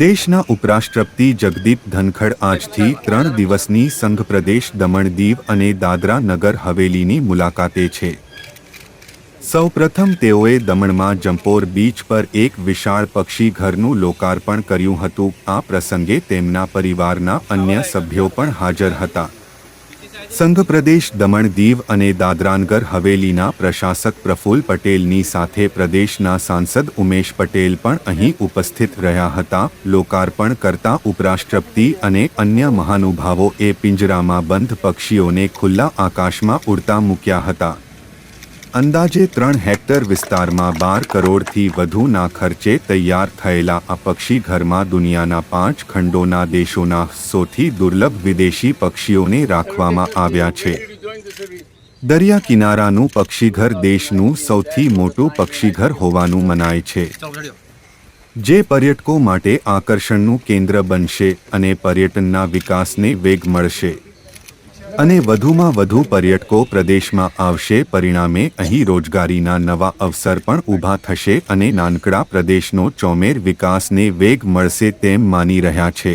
દેશના ઉપરાષ્ટ્રપતિ જગદીપ ધનખડ આજથી ત્રણ દિવસની સંઘ પ્રદેશ દમણ દીવ અને દાદરા નગર હવેલીની મુલાકાતે છે. સૌપ્રથમ તેઓએ દમણમાં જંપોર બીચ પર એક વિશાળ પક્ષી ઘરનું લોકાર્પણ કર્યું હતું. આ પ્રસંગે તેમના પરિવારના અન્ય સભ્યો પણ હાજર હતા. સંઘ પ્રદેશ દમણ દીવ અને દાદરાનગર હવેલીના પ્રશાસક પ્રફુલ્લ પટેલની સાથે પ્રદેશના સાંસદ ઉમેશ પટેલ પણ અહીં ઉપસ્થિત રહ્યા હતા. લોકાર્પણ કરતા ઉપરાષ્ટ્રપતિ અને અન્ય મહાનુભાવોએ પિંજરામાં બંધ પક્ષીઓને ખુલ્લા આકાશમાં ઉડતા મૂક્યા હતા. અંદાજે ત્રણ હેક્ટર વિસ્તારમાં બાર કરોડથી વધુના ખર્ચે તૈયાર થયેલા આ પક્ષીઘરમાં દુનિયાના પાંચ ખંડોના દેશોના સૌથી દુર્લભ વિદેશી પક્ષીઓને રાખવામાં આવ્યા છે. દરિયા કિનારાનું પક્ષીઘર દેશનું સૌથી મોટું પક્ષીઘર હોવાનું મનાય છે. જે પર્યટકો માટે આકર્ષણનું કેન્દ્ર બનશે અને પર્યટનના વિકાસને વેગ મળશે. અને વધુમાં વધુ પર્યટકો પ્રદેશમાં આવશે. પરિણામે અહીં રોજગારીના નવા અવસર પણ ઊભા થશે અને નાનકડા પ્રદેશનો ચોમેર વિકાસને વેગ મળશે તેમ માની રહ્યા છે.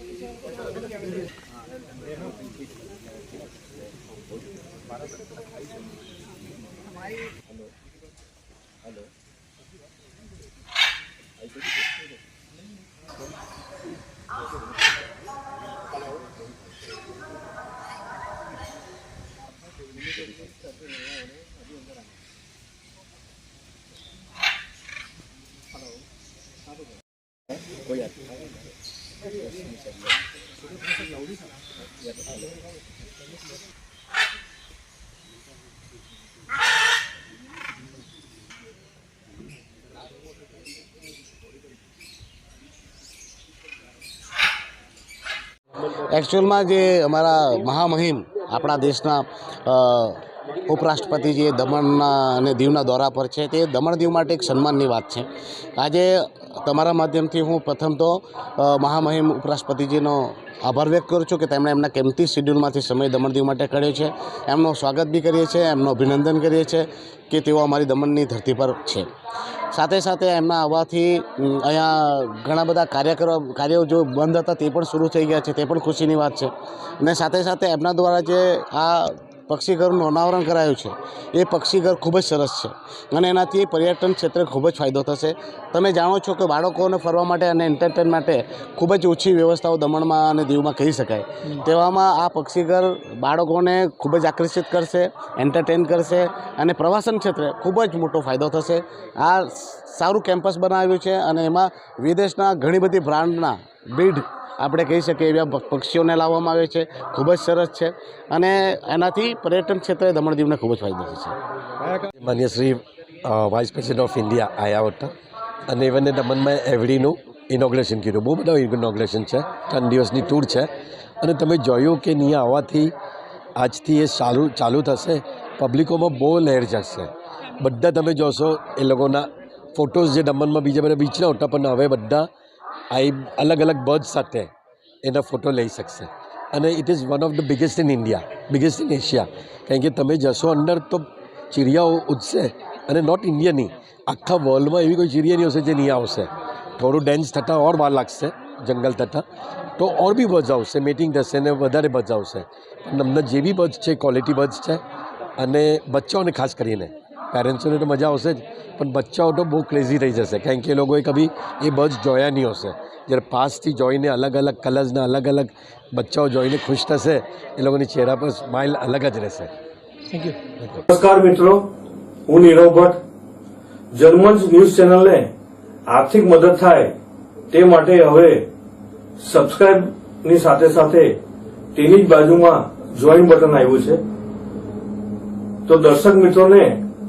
હેલો હેલો એકચ્યુઅલમાં જે અમારા મહામહિમ આપણા દેશના ઉપરાષ્ટ્રપતિજીએ દમણના અને દીવના દોરા પર છે, તે દમણ દીવ માટે એક સન્માનની વાત છે. આજે તમારા માધ્યમથી હું પ્રથમ તો મહામહિમ ઉપરાષ્ટ્રપતિજીનો આભાર વ્યક્ત કરું છું કે તેમણે એમના કેમતી શિડ્યુલમાંથી સમય દમણ દીવ માટે કાઢ્યો છે. એમનો સ્વાગત બી કરીએ છીએ, એમનું અભિનંદન કરીએ છીએ કે તેઓ અમારી દમણની ધરતી પર છે. સાથે સાથે એમના આવવાથી અહીંયા ઘણા બધા કાર્યકરો કાર્યો જો બંધ હતા તે પણ શરૂ થઈ ગયા છે, તે પણ ખુશીની વાત છે. અને સાથે સાથે એમના દ્વારા જે આ પક્ષીઘરનું અનાવરણ કરાયું છે. એ પક્ષીઘર ખૂબ જ સરસ છે અને એનાથી પર્યટન ક્ષેત્રે ખૂબ જ ફાયદો થશે. તમે જાણો છો કે બાળકોને ફરવા માટે અને એન્ટરટેન માટે ખૂબ જ ઓછી વ્યવસ્થાઓ દમણમાં અને દીવમાં કહી શકાય. તેવામાં આ પક્ષીઘર બાળકોને ખૂબ જ આકર્ષિત કરશે એન્ટરટેન કરશે અને પ્રવાસન ક્ષેત્રે ખૂબ જ મોટો ફાયદો થશે. આ સારું કેમ્પસ બનાવ્યું છે અને એમાં વિદેશના ઘણી બધી બ્રાન્ડના બ્રીડ આપણે કહી શકીએ એવા પક્ષીઓને લાવવામાં આવે છે. ખૂબ જ સરસ છે. અને એનાથી પર્યટન ક્ષેત્રે દમણ દીવને ખૂબ જ ફાયદો થશે માન્ય Shri vice president of India આવ્યા હતા અને એમને દમણમાં એવડીનું ઇનોગ્રેશન કર્યું બહુ બધા ઇનોગ્રેશન છે. ત્રણ દિવસની ટૂર છે. અને તમે જોયું કે અહીંયા આવવાથી આજથી એ ચાલુ ચાલુ થશે. પબ્લિકોમાં બહુ લહેર જશે બધા તમે જોશો એ લોકોના ફોટોઝ જે દમણમાં બીજા બધા બીચના હતા પણ હવે બધા આ અલગ અલગ બર્ડ સાથે એના ફોટો લઈ શકશે. અને it is one of the biggest in India biggest in Asia કારણ કે તમે જશો અંદર તો ચીડિયાઓ ઉઠશે અને નોટ ઇન્ડિયાની આખા વર્લ્ડમાં એવી કોઈ ચીડિયા નહીં હશે જે નહીં આવશે. થોડું ડેન્સ થતાં ઓર વાર લાગશે, જંગલ થતાં. તો ઓર બી બર્ડ્સ આવશે મીટિંગ થશે ને વધારે બર્ડ્સ આવશે. પણ અમને જે બી બર્ડ્સ છે ક્વોલિટી બર્ડ્સ છે, અને બચ્ચાઓને ખાસ કરીને. પેરેન્ટ્સોને તો મજા આવશે જ. પણ બચ્ચાઓ તો બહુ ક્રેઝી થઈ જશે. કારણ કે એ લોકોએ કભી એ બસ જોયા નહીં હશે. જ્યારે પાસથી જોઈને અલગ અલગ કલર્સના અલગ અલગ બચ્ચાઓ જોઈને ખુશ થશે એ લોકોની ચહેરા પર સ્માઇલ અલગ જ રહેશે. થેન્ક યુ નમસ્કાર મિત્રો. હું નીરવ ભટ્ટ. જર્મન્સ ન્યૂઝ ચેનલને આર્થિક મદદ થાય તે માટે હવે સબસ્ક્રાઇબની સાથે સાથે તેની જ બાજુમાં જોઈન બટન આવ્યું છે. તો દર્શક મિત્રોને